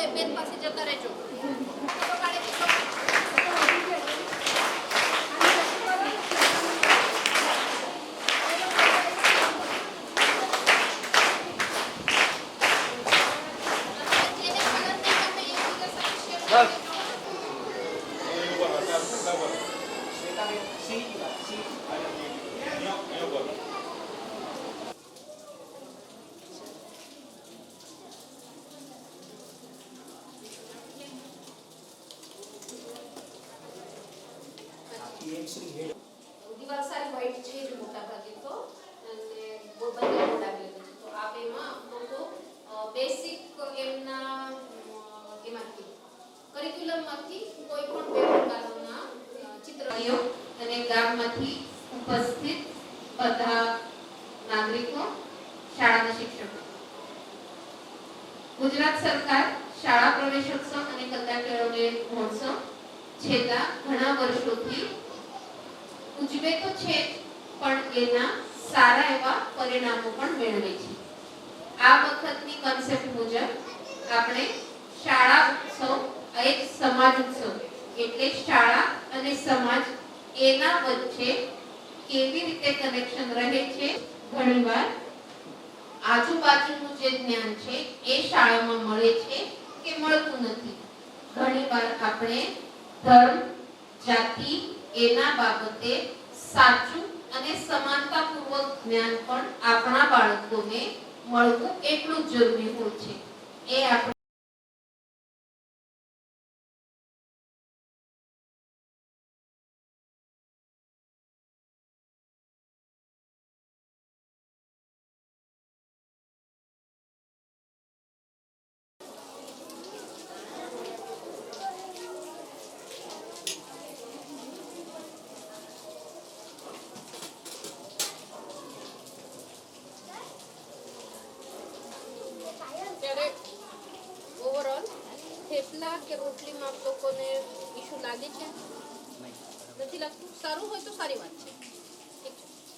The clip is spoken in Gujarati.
હવે બેન પાસે જતા રહેજો. ફોટો પાડી દીધો ઉપસ્થિત બધા નાગરિકો, શાળાના શિક્ષકો. ગુજરાત સરકાર શાળા પ્રવેશોત્સવ અને કન્યા કેળવણી મહોત્સવ છેલ્લા ઘણા વર્ષોથી ઉજવે તો છે, પણ એના સારા એવા પરિણામો પણ મેળવે છે. આ વખતની કન્સેપ્ટ મુજબ આપણે શાળા ઉત્સવ એક સમાજ ઉત્સવ, એટલે શાળા અને સમાજ એના વચ્ચે કેવી રીતે કનેક્શન રહે છે? ઘણીવાર આજુબાજુનું જે જ્ઞાન છે, એ શાળામાં મળે છે કે મળતું નથી. ઘણીવાર આપણે ધર્મ, જાતિ એના બાબતે સાચું અને સમાનતાપૂર્વક જ્ઞાન પણ આપણા બાળકોને મળવું એટલું જ જરૂરી હોય છે. એ આપણે થેપલા કે રોટલીમાં આપ લોકોને ઈશ્યુ લાગે છે? નથી લાગતું? સારું હોય તો સારી વાત છે.